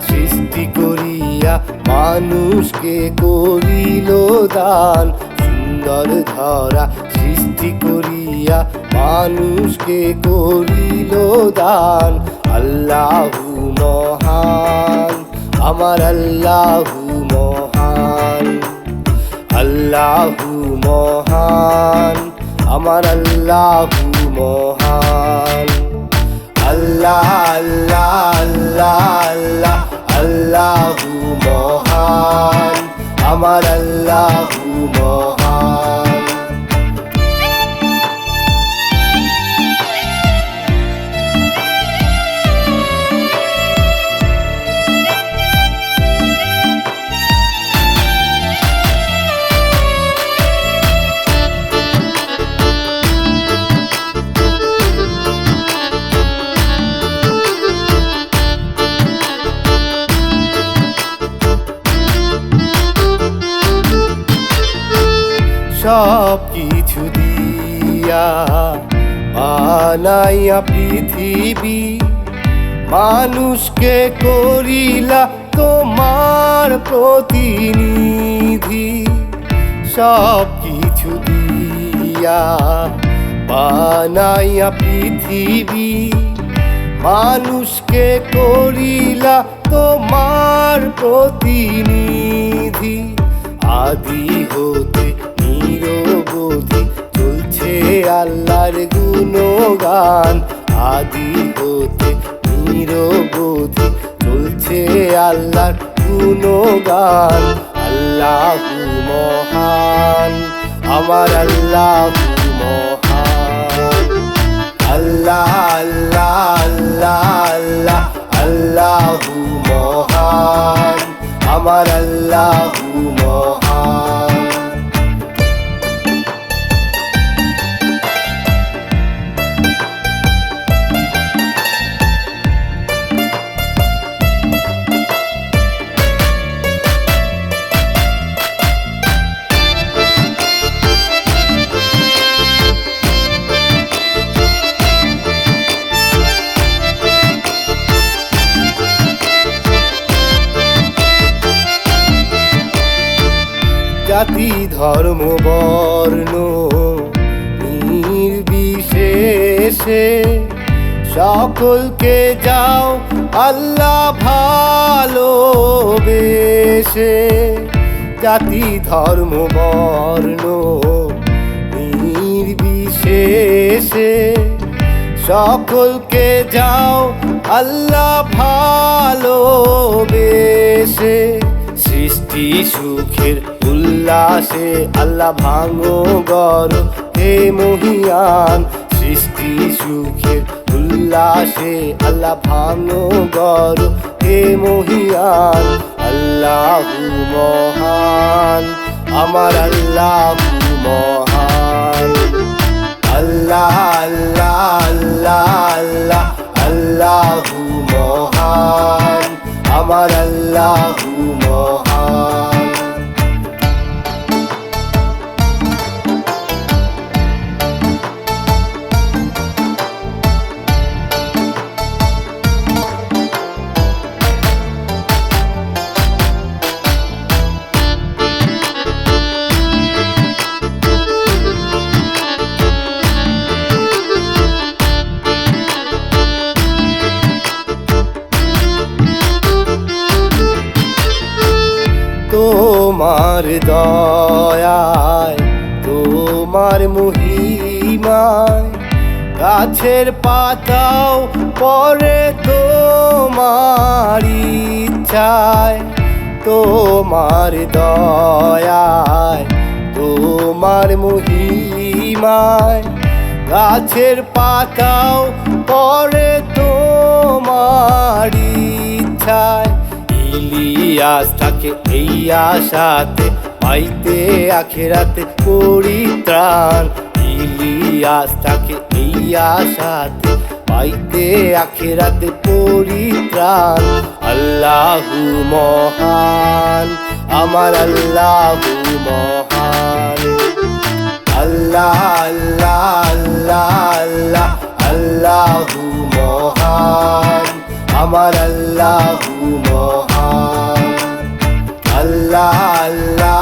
সৃষ্টি করিয়া মানুষকে করিল দান। সুন্দর ধরা সৃষ্টি করিয়া মানুষকে করিল দান। আল্লাহু মহান, আমার আল্লাহু মহান। আল্লাহু মহান, আমার আল্লাহু মহান। আল্লাহ আল্লাহ আল্লাহ আল্লাহ আল্লাহু মহান। আমার আল্লাহু মহান। সব কিছু দিয়া বানাইয়া পৃথিবী। মানুষকে করিলা তোমার প্রতিনিধি। সব কিছু দিয়া বানাইয়া পৃথিবী। মানুষকে করিলা তোমার প্রতিনিধি। আদি হতে নিরবধি চলছে আল্লাহর গুণগান। আদি হতে নিরবধি চলছে আল্লাহর গুণগান। আল্লাহ মহান, আমার আল্লাহু মহান। আল্লাহ আল্লাহ আল্লাহ আল্লাহ, আল্লাহু মহান, আমার আল্লাহু জাতি ধর্ম বর্ণ নির্বিশেষে সকলকে যাও আল্লাহ ভালোবেসে। জাতি ধর্ম বর্ণ নির্বিশেষে সকলকে যাও আল্লাহ ভালোবেসে। সৃষ্টি সুখের উল্লাসে আল্লাহ ভাঙো গর। হে মহিয়ান, সৃষ্টি সুখের উল্লাসে আল্লাহ ভাঙো গর। হে মহিয়ান, আল্লাহ মহান, আমার আল্লাহ মহান। আল্লাহ আল্লাহ আল্লাহ আল্লাহ আল্লাহু মহান, আমার আল্লাহু মহান। তোমার দয়ায়, তোমার মহিমায়। গাছের পাতাও পরে তোমার ইচ্ছায়, তোমার দয়ায়, তোমার মহিমায়। গাছের পাতাও পরে তোমার ইচ্ছায় ইলিয়াস থাকে এই আশাতে, পাইতে আখেরাতে পরিত্রাণ। ইলিয়াস থাকে এই আশাতে, পাইতে আখেরাতে পরিত্রাণ। আল্লাহু মহান, আমার আল্লাহু মহান। আল্লাহ আল্লাহ আল্লাহ আল্লাহ, আল্লাহু মহান। আমার আল্লাহ মহান। আল্লাহ আল্লাহ।